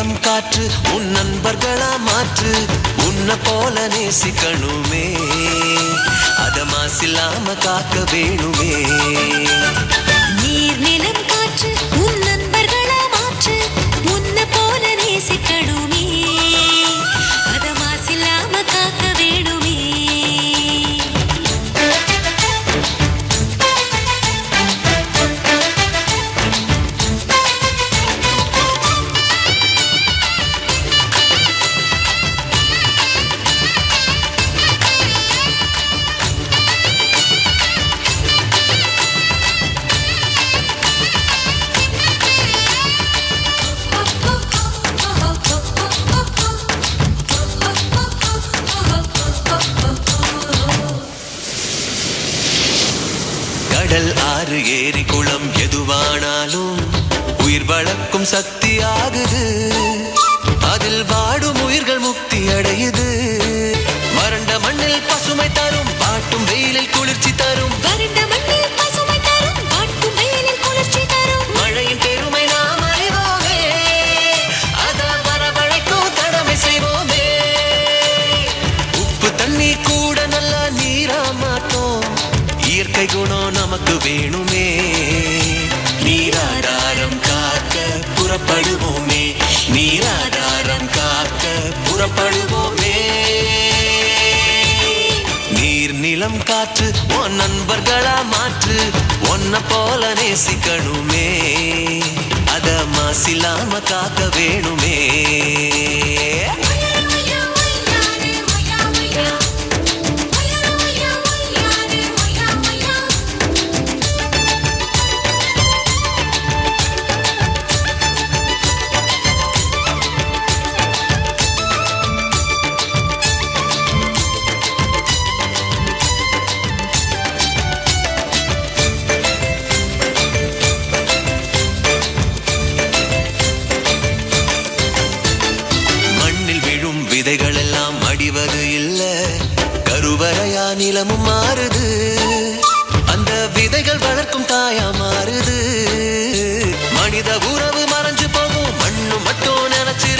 நீர் நிலம் காற்று உன் நண்பர்களா மாற்று உன்னை போல நேசிக்கணுமே. அத மாசில்லாம காக்க வேணுமே. ஆறு ஏரி குளம் எதுவானாலும் உயிர் வளர்க்கும் சக்தி ஆகுது. அதில் வாடும் உயிர்கள் முக்தி அடையுது. இயற்கை குணம் நமக்கு வேணுமே. நீராடாரம் காக்க புறப்படுவோமே. நீராடாரம் காக்க புறப்படுவோமே. நீர் நிலம் காற்று உன் நண்பர்களா மாற்று. உன்னை போல நேசிக்கணுமே. அத மாசில்லாம காக்க வேணுமே. நிலமும் மாறுது. அந்த விதைகள் வளர்க்கும் தாயா மாறுது. மனித உறவு மறைஞ்சு போகும் மண்ணு மட்டும் நினைச்சிரு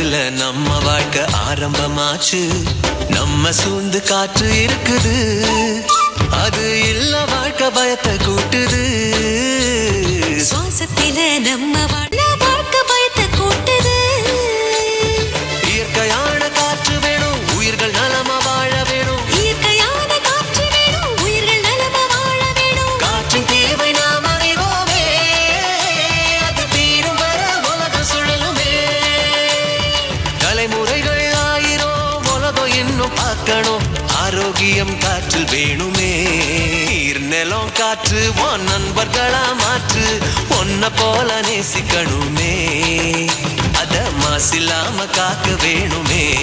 ரத்தத்துல நம்ம வாழ்க்கை ஆரம்பமாச்சு. நம்ம சூழ்ந்து காற்று இருக்குது. அது இல்ல வாழ்க்கை பயத்தை கூட்டுது ஆரோக்கியம் காற்றில் வேணுமே. நிலம் காற்று உன் நண்பர்களா மாற்று. உன்னை போல நேசிக்கணுமே. அத மாசில்லாம காக்க வேணுமே.